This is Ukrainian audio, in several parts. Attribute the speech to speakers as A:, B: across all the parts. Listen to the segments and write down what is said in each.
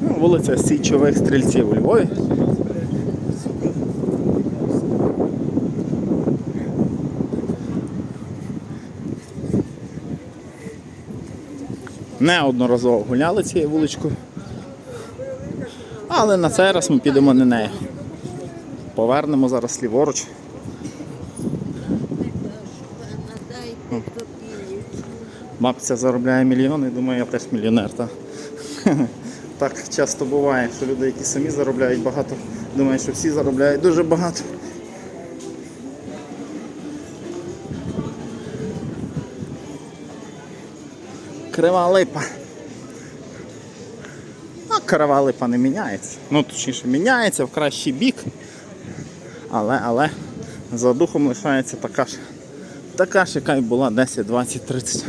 A: Ну, вулиця Січових стрільців у Львові. Неодноразово гуляли цією вуличкою. Але на цей раз ми підемо не нею. Повернемо зараз ліворуч. Бабця заробляє мільйони, думаю, я теж мільйонер. Так? Так часто буває, що люди, які самі заробляють багато, думають, що всі заробляють дуже багато. Крива липа. А крива липа не міняється. Ну, точніше, міняється в кращий бік. Але, але за духом лишається така ж, така ж, яка й була 10, 20, 30,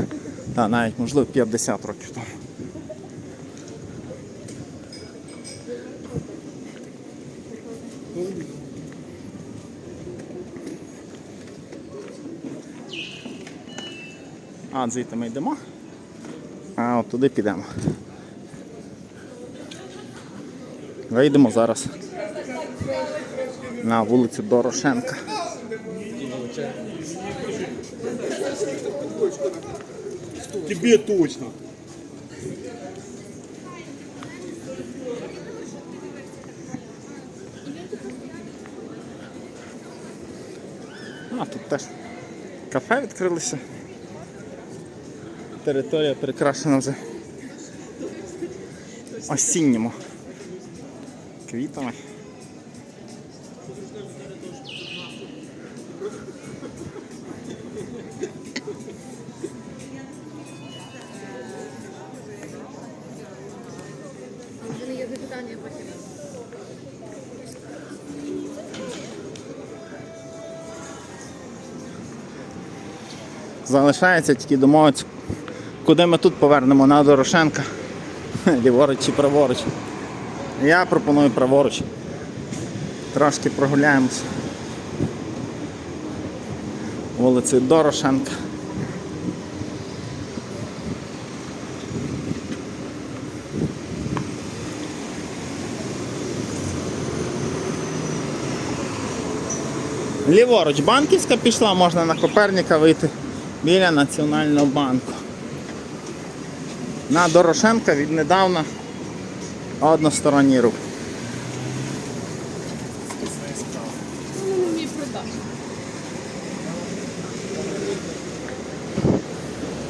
A: та навіть можливо 50 років тому. А, звідти ми йдемо. А от туди підемо. Вийдемо зараз на вулицю Дорошенка.
B: Тебе точно.
A: А, тут теж кафе відкрилося. Територія прикрашена вже осінніми квітами. Залишається тільки домовитися, куди ми тут повернемо на Дорошенка. Ліворуч чи праворуч. Я пропоную праворуч. Трошки прогуляємося. Вулицею Дорошенка. Ліворуч банківська пішла, можна на Коперніка вийти біля Національного банку. На Дорошенка віднедавна односторонній рух.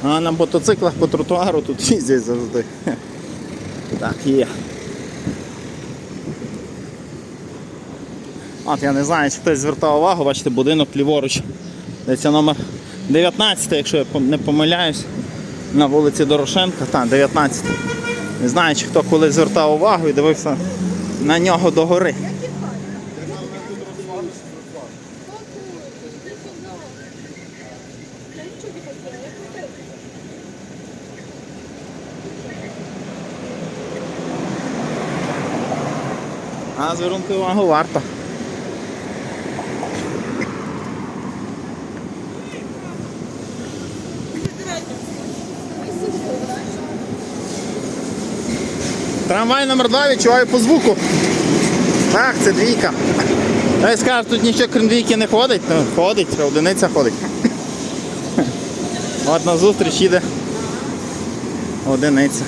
A: А на мотоциклах по тротуару тут їздять завжди. Так, є. От я не знаю, чи хтось звертав увагу, бачите, будинок ліворуч. Де це номер 19, якщо я не помиляюсь, на вулиці Дорошенка, так, 19. Не знаю, чи хто коли звертав увагу і дивився на нього догори. А звернути увагу варто. Трамвай номер 2 відчуваю по звуку. Так, це двійка. Я скажу, тут нічого крім двійки не ходить, ну ходить, одиниця ходить. От на зустріч їде одиниця.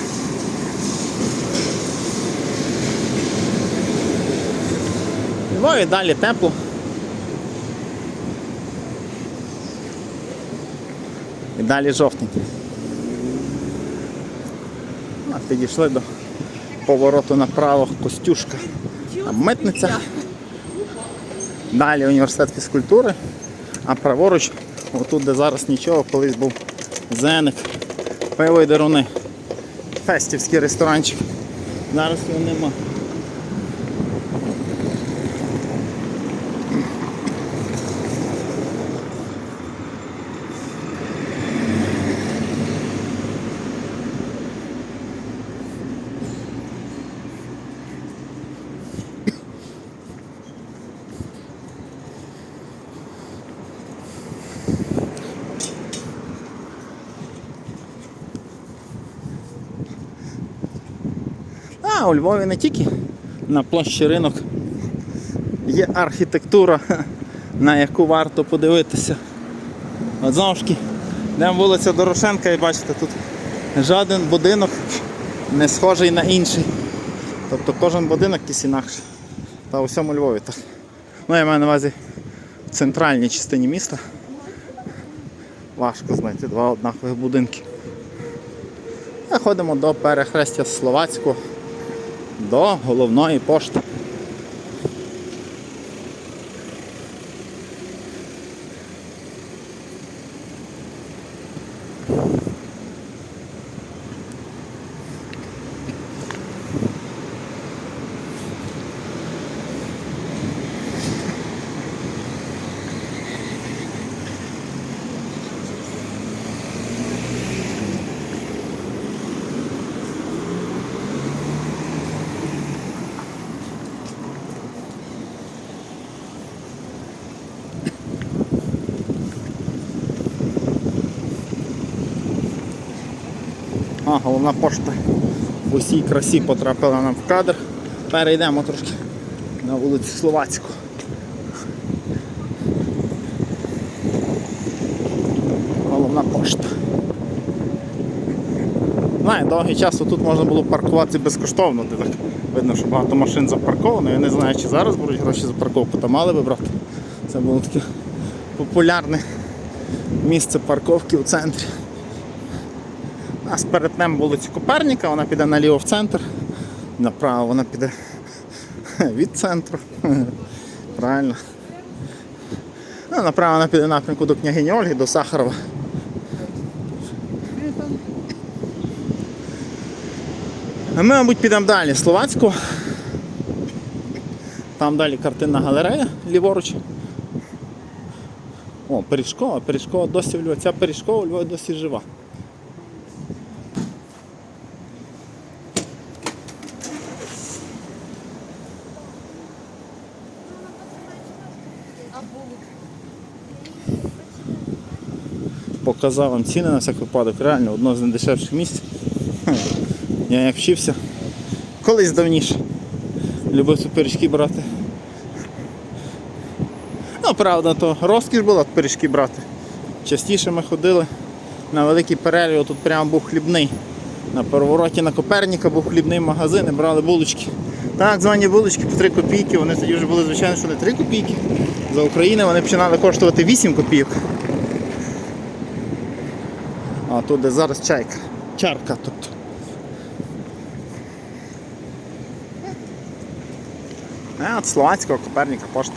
A: Ну і далі тепло. І далі жовтень. А підійшли до повороту направо Костюшка. Митниця. Далі університет фізкультури, а праворуч, отут, де зараз нічого, колись був зеник, пиво і деруни. Фестівський ресторанчик. Зараз його нема. У Львові не тільки на площі ринок є архітектура, на яку варто подивитися. От знову ж таки, йдемо вулиця Дорошенка і бачите, тут жоден будинок не схожий на інший. Тобто кожен будинок якийсь інакший. Та у всьому Львові так. Ну, я маю на увазі в центральній частині міста. Важко знайти два однакових будинки. А ходимо до перехрестя Словацького, до головної пошти. А, головна пошта в усій красі потрапила нам в кадр. Перейдемо трошки на вулицю Словацьку. Головна пошта. Знаю, довгий час тут можна було паркуватися безкоштовно. Де так видно, що багато машин запарковано. Я не знаю, чи зараз беруть гроші за парковку, та мали би брати. Це було таке популярне місце парковки у центрі. Нас перетнемо вулицю Коперніка, вона піде наліво в центр, направо вона піде від центру. Правильно. Ну, направо вона піде напрямку до княгині Ольги, до Сахарова. А ми, мабуть, підемо далі Словацьку. Там далі картинна галерея ліворуч. О, Пиріжкова, Пиріжкова досі в Львові. Ця Пиріжкова у Львові досі жива. Показав вам ціни на всяк випадок. Реально одно з найдешевших місць. Я як вчився. Колись давніше. Любив тут пиріжки брати. Ну, правда, то розкіш була пиріжки брати. Частіше ми ходили на великий перерві, тут прямо був хлібний. На перевороті на Коперніка був хлібний магазин і брали булочки. Так звані булочки по 3 копійки, вони тоді вже були, звичайно, що не 3 копійки. За України вони починали коштувати 8 копійок. А тут де зараз чайка. Чарка тут. А от Словацького коперника пошта.